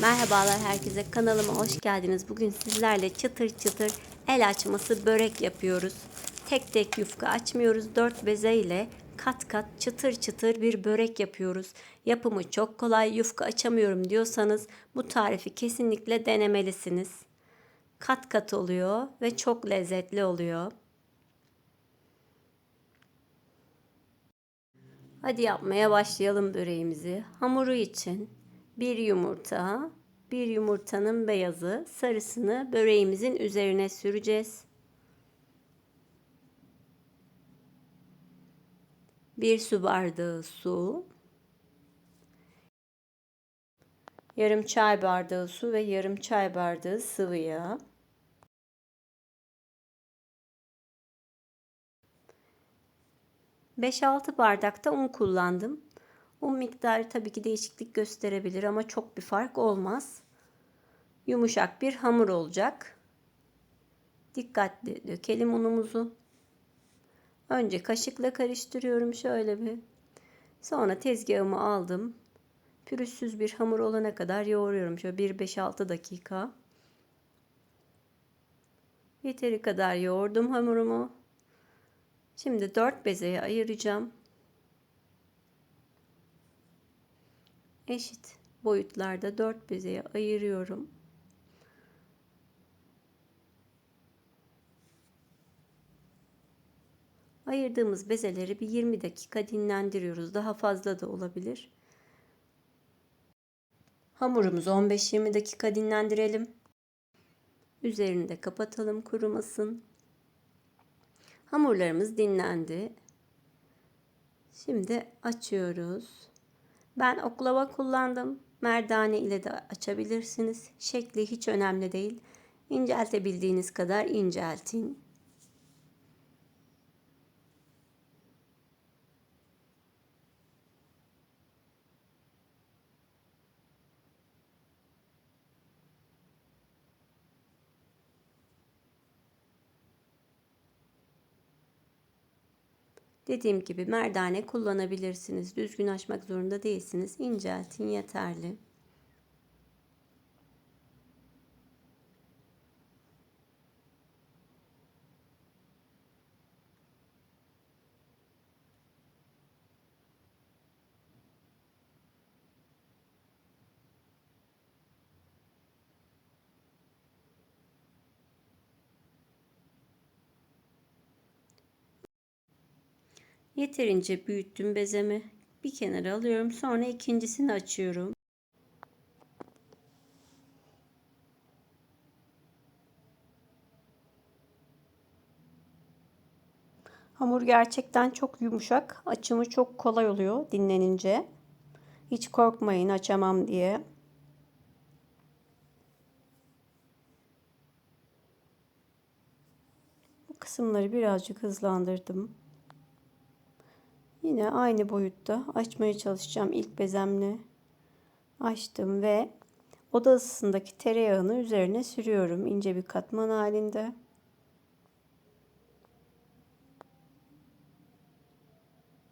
Merhabalar herkese kanalıma hoş geldiniz. Bugün sizlerle çıtır çıtır el açması börek yapıyoruz. Tek tek yufka açmıyoruz. Dört beze ile kat kat çıtır çıtır bir börek yapıyoruz. Yapımı çok kolay. Yufka açamıyorum diyorsanız bu tarifi kesinlikle denemelisiniz. Kat kat oluyor ve çok lezzetli oluyor. Hadi yapmaya başlayalım böreğimizi. Hamuru için bir yumurta, bir yumurtanın beyazı, sarısını böreğimizin üzerine süreceğiz. Bir su bardağı su, yarım çay bardağı su ve yarım çay bardağı sıvı yağ. Beş altı bardakta un kullandım. Un miktarı tabii ki değişiklik gösterebilir ama çok bir fark olmaz. Yumuşak bir hamur olacak. Dikkatli dökelim unumuzu. Önce kaşıkla karıştırıyorum şöyle bir. Sonra tezgahımı aldım. Pürüzsüz bir hamur olana kadar yoğuruyorum. Şöyle 1-5-6 dakika. Yeteri kadar yoğurdum hamurumu. Şimdi 4 bezeye ayıracağım. Eşit boyutlarda dört bezeye ayırıyorum. Ayırdığımız bezeleri bir 20 dakika dinlendiriyoruz. Daha fazla da olabilir. Hamurumuzu 15-20 dakika dinlendirelim. Üzerini de kapatalım kurumasın. Hamurlarımız dinlendi. Şimdi açıyoruz. Ben oklava kullandım. Merdane ile de açabilirsiniz. Şekli hiç önemli değil. İnceltebildiğiniz kadar inceltin. Dediğim gibi merdane kullanabilirsiniz. Düzgün açmak zorunda değilsiniz. İnceltin yeterli. Yeterince büyüttüm bezemi. Bir kenara alıyorum. Sonra ikincisini açıyorum. Hamur gerçekten çok yumuşak. Açımı çok kolay oluyor dinlenince. Hiç korkmayın açamam diye. Bu kısımları birazcık hızlandırdım. Yine aynı boyutta açmaya çalışacağım ilk bezemle. Açtım ve oda ısısındaki tereyağını üzerine sürüyorum ince bir katman halinde.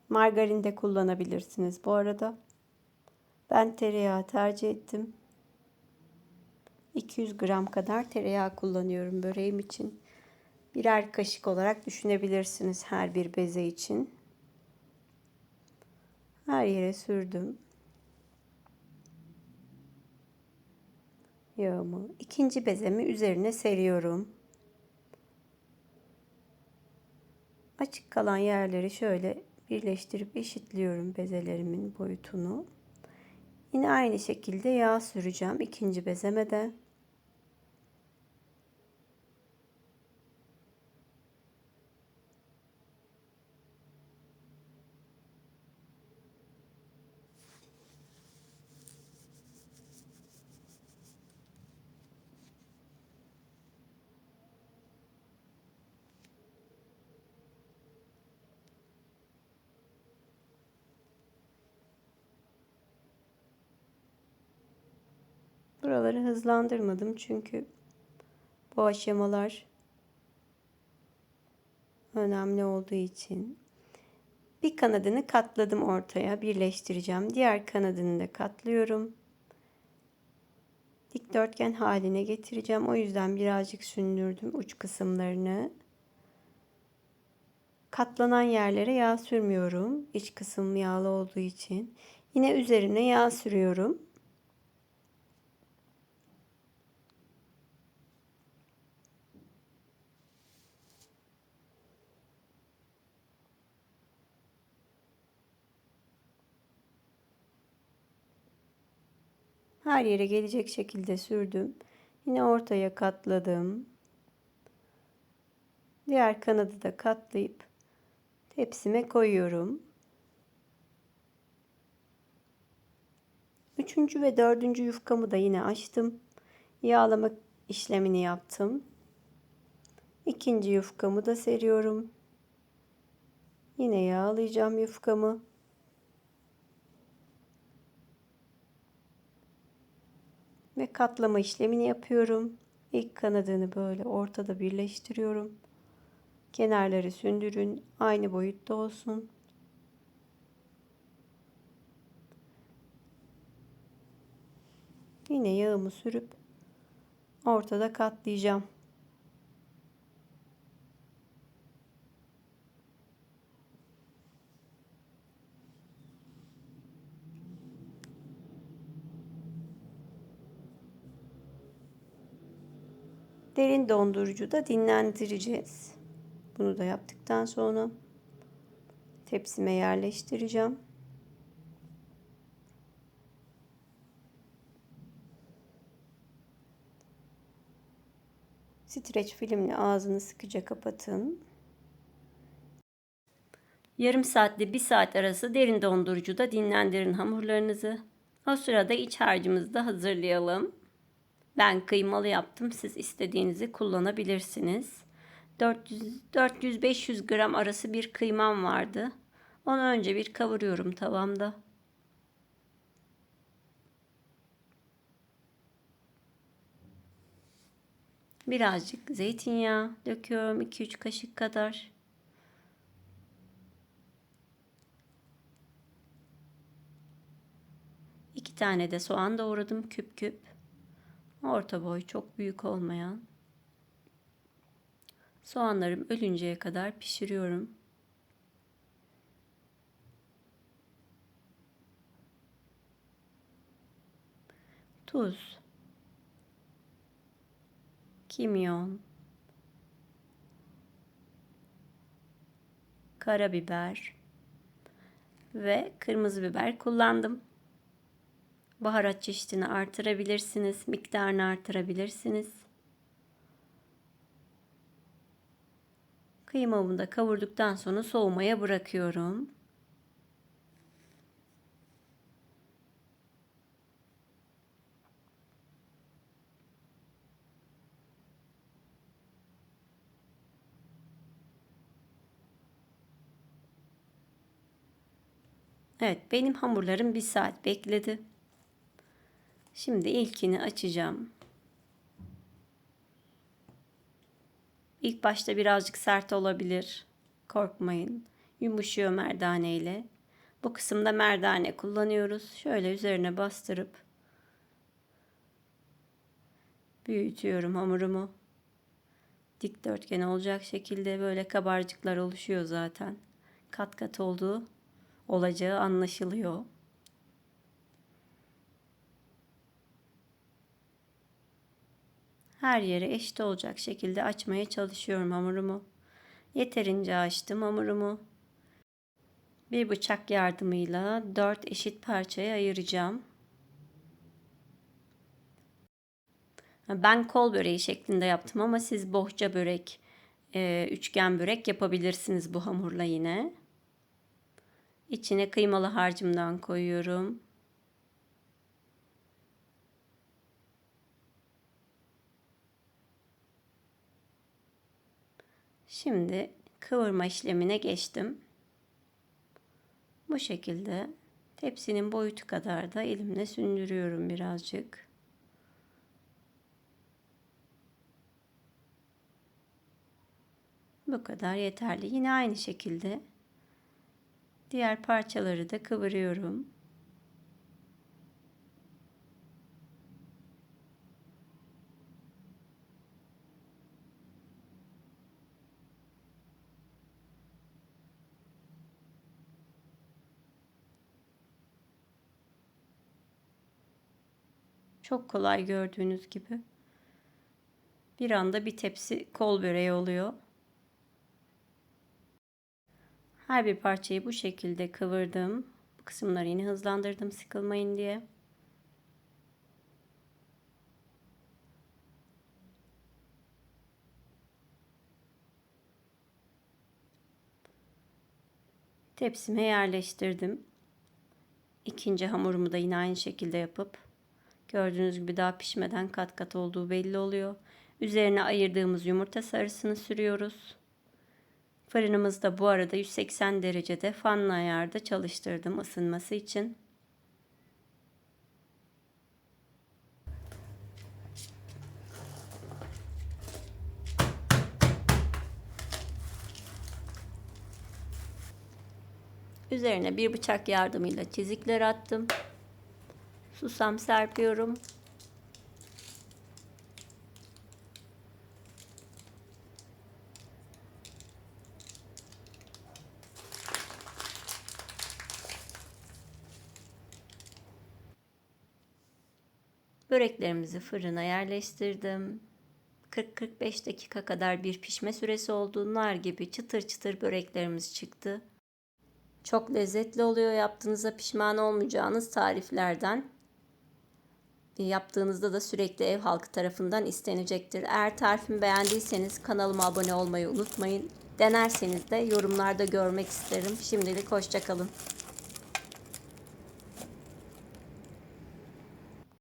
Margarin de kullanabilirsiniz bu arada. Ben tereyağı tercih ettim. 200 gram kadar tereyağı kullanıyorum böreğim için. Birer kaşık olarak düşünebilirsiniz her bir beze için. Her yere sürdüm. Yağımı ikinci bezemi üzerine seriyorum. Açık kalan yerleri şöyle birleştirip eşitliyorum bezelerimin boyutunu. Yine aynı şekilde yağ süreceğim ikinci bezeme de. Buraları hızlandırmadım çünkü bu aşamalar önemli olduğu için. Bir kanadını katladım ortaya birleştireceğim. Diğer kanadını da katlıyorum. dikdörtgen haline getireceğim. O yüzden birazcık sündürdüm uç kısımlarını. Katlanan yerlere yağ sürmüyorum. İç kısım yağlı olduğu için. Yine üzerine yağ sürüyorum. Her yere gelecek şekilde sürdüm. Yine ortaya katladım. Diğer kanadı da katlayıp tepsime koyuyorum. Üçüncü ve dördüncü yufkamı da yine açtım. Yağlama işlemini yaptım. İkinci yufkamı da seriyorum. Yine yağlayacağım yufkamı. Ve katlama işlemini yapıyorum. İlk kanadını böyle ortada birleştiriyorum. Kenarları sündürün. Aynı boyutta olsun. Yine yağımı sürüp ortada katlayacağım. Derin dondurucuda dinlendireceğiz. Bunu da yaptıktan sonra tepsime yerleştireceğim. Streç filmle ağzını sıkıca kapatın. Yarım saatle bir saat arası derin dondurucuda dinlendirin hamurlarınızı. O sırada iç harcımızı da hazırlayalım. Ben kıymalı yaptım. Siz istediğinizi kullanabilirsiniz. 400-500 gram arası bir kıymam vardı. Onu önce bir kavuruyorum tavamda. Birazcık zeytinyağı döküyorum 2-3 kaşık kadar. İki tane de soğan doğradım küp küp. Orta boy çok büyük olmayan. Soğanlarım ölünceye kadar pişiriyorum. Tuz. Kimyon. Karabiber ve kırmızı biber kullandım. Baharat çeşidini artırabilirsiniz, miktarını artırabilirsiniz. Kıymamı da kavurduktan sonra soğumaya bırakıyorum. Evet benim hamurlarım bir saat bekledi. Şimdi ilkini açacağım. İlk başta birazcık sert olabilir. Korkmayın. Yumuşuyor merdane ile. Bu kısımda merdane kullanıyoruz. Şöyle üzerine bastırıp büyütüyorum hamurumu. Dikdörtgen olacak şekilde böyle kabarcıklar oluşuyor zaten. Kat kat olduğu olacağı anlaşılıyor. Her yere eşit olacak şekilde açmaya çalışıyorum hamurumu. Yeterince açtım hamurumu. Bir bıçak yardımıyla dört eşit parçaya ayıracağım. Ben kol böreği şeklinde yaptım ama siz bohça börek, e, üçgen börek yapabilirsiniz bu hamurla yine. İçine kıymalı harcımdan koyuyorum. Şimdi kıvırma işlemine geçtim. Bu şekilde tepsinin boyutu kadar da elimle sündürüyorum birazcık. Bu kadar yeterli. Yine aynı şekilde diğer parçaları da kıvırıyorum. Çok kolay gördüğünüz gibi. Bir anda bir tepsi kol böreği oluyor. Her bir parçayı bu şekilde kıvırdım. Bu kısımları yine hızlandırdım sıkılmayın diye. Tepsime yerleştirdim. İkinci hamurumu da yine aynı şekilde yapıp gördüğünüz gibi daha pişmeden kat kat olduğu belli oluyor. Üzerine ayırdığımız yumurta sarısını sürüyoruz. Fırınımız da bu arada 180 derecede fanlı ayarda çalıştırdım ısınması için. Üzerine bir bıçak yardımıyla çizikler attım. Susam serpiyorum. Böreklerimizi fırına yerleştirdim. 40-45 dakika kadar bir pişme süresi oldu. Gibi çıtır çıtır böreklerimiz çıktı. Çok lezzetli oluyor. Yaptığınızda pişman olmayacağınız tariflerden. Yaptığınızda da sürekli ev halkı tarafından istenecektir. Eğer tarifimi beğendiyseniz kanalıma abone olmayı unutmayın. Denerseniz de yorumlarda görmek isterim. Şimdilik hoşçakalın.